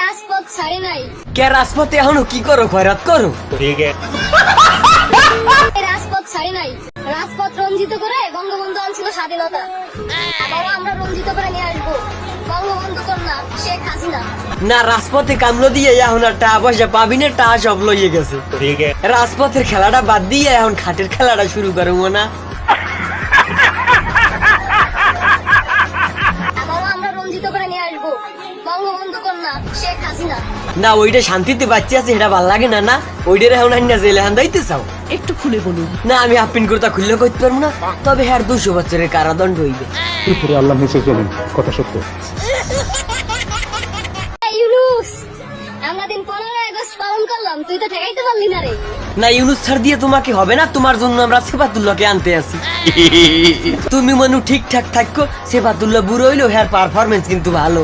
রাজপথ ছাড়ে নাই? কে রাজপথে এখনও কি করো খয়রাত করো? ঠিক রাজপথ ছাড়ে নাই? রাজপথ রঞ্জিত করে বঙ্গবন্ধু আনছিল স্বাধীনতা। আমরা রঞ্জিত করে নিয়ে আসব। বঙ্গবন্ধু শেখ হাসিনা। না রাজপথে কামলো দিয়ে এখন আর টাকা পয়সা পাবি না টাকা সব লইয়ে গেছে। রাজপথের খেলাটা বাদ দিয়ে এখন খাটের খেলাটা শুরু করব না কন্যা শেখ হাসিনা না ওইটা শান্তিতে বাচ্চা আছে এটা ভালো লাগে না না? ওইটার এখন আইনা জেলে হান দাইতে চাও? একটু খুলে বলুন। না আমি আপিন করতা খুললে করতে পারব না। তবে হ্যাঁ দুশো বছরের কারাদণ্ড হইবে। উপরে আল্লাহ চলুন কথা সত্য। আমরা দিন পনেরো আগস্ট পালন করলাম তুই তো ঠেকাইতে পারলি না রে। না ইউনুস ছাড় দিয়ে তোমাকে হবে না তোমার জন্য আমরা সেবাতুল্লাহকে আনতে আসি তুমি মনু ঠিকঠাক থাকো সেবাতুল্লাহ বুড়ো হইল হ্যার পারফরমেন্স কিন্তু ভালো।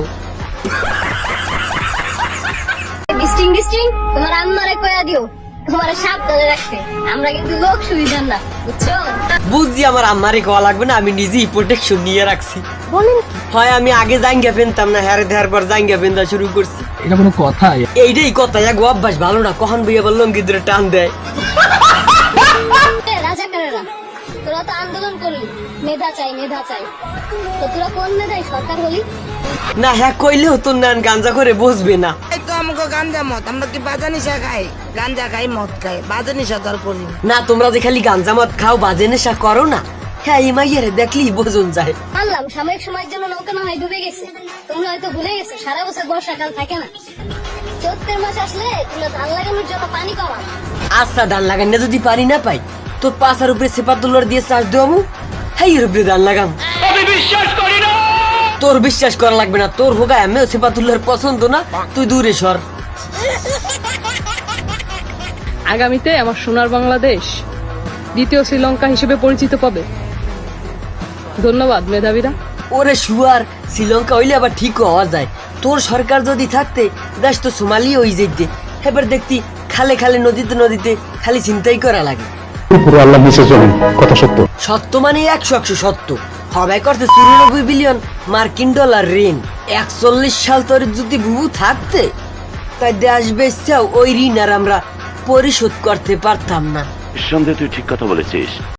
ডিস্টিং ডিস্টিং তোমার আম্মারে কয়া দিও তোমার সাবধানে রাখতে। আমরা কিন্তু লোক সুবিধার না বুঝছ? বুঝছি আমার আম্মারে কোয়া লাগবে না আমি নিজেই প্রোটেকশন নিয়ে রাখছি। বলেন হয় আমি আগে জাঙ্গা ফেনতাম না হ্যারে পর জাঙ্গা ফেনতা শুরু করছি। এটা কোনো কথা? এইটাই কথা এক অভ্যাস ভালো না কখন বইয়া বললাম গিদ্রে টান দেয়? রাজা কারেরা তোরা তো আন্দোলন করলি মেধা চাই মেধা চাই। তো তোরা কোন মেধাই সরকার হলি? না হ্যাঁ কইলেও তোর নান গাঞ্জা করে বসবে না। আমাকে গাঞ্জা মদ আমরা কি বাজা নিশা খাই? গাঞ্জা খাই মদ খাই বাজা নিশা তো করি না। না তোমরা যে খালি গাঞ্জা মদ খাও বাজে নেশা করো না। হ্যাঁ এই মাইয়ারে দেখলেই বোঝন যায়। মানলাম সাময়িক সময়ের জন্য নৌকা না হয় ডুবে গেছে। তোমরা হয়তো ভুলে গেছো সারা বছর বর্ষাকাল থাকে না। চৈত্রের মাস আসলে তোমরা ধান লাগানোর জন্য পানি কমা আচ্ছা ধান লাগান না যদি পারি না পাই তোর পাশার উপরে সেপা তুলার দিয়ে চার্জ দেবো হ্যাঁ এর উপরে ধান লাগাম। তোর বিশ্বাস করা লাগবে না। তোর হোগা আমিও সেপা পছন্দ না তুই দূরে সর। আগামীতে আমার সোনার বাংলাদেশ দ্বিতীয় শ্রীলঙ্কা হিসেবে পরিচিত পাবে। ধন্যবাদ মেধাবীরা। ওরে শুয়ার শ্রীলঙ্কা হইলে আবার ঠিক হওয়া যায়। তোর সরকার যদি থাকতে দেশ তো সোমালি ওই যেতে এবার দেখতি খালে খালে নদীতে নদীতে খালি চিন্তাই করা লাগে। আল্লাহ কথা সত্য। সত্য মানে একশো একশো সত্য। হবে করছে চুরানব্বই বিলিয়ন মার্কিন ডলার ঋণ। একচল্লিশ সাল তোর যদি বুবু থাকতে, তাই দেশ বেচাও ওই ঋণ আর আমরা পরিশোধ করতে পারতাম না। সন্দেহ তুই ঠিক কথা বলেছিস।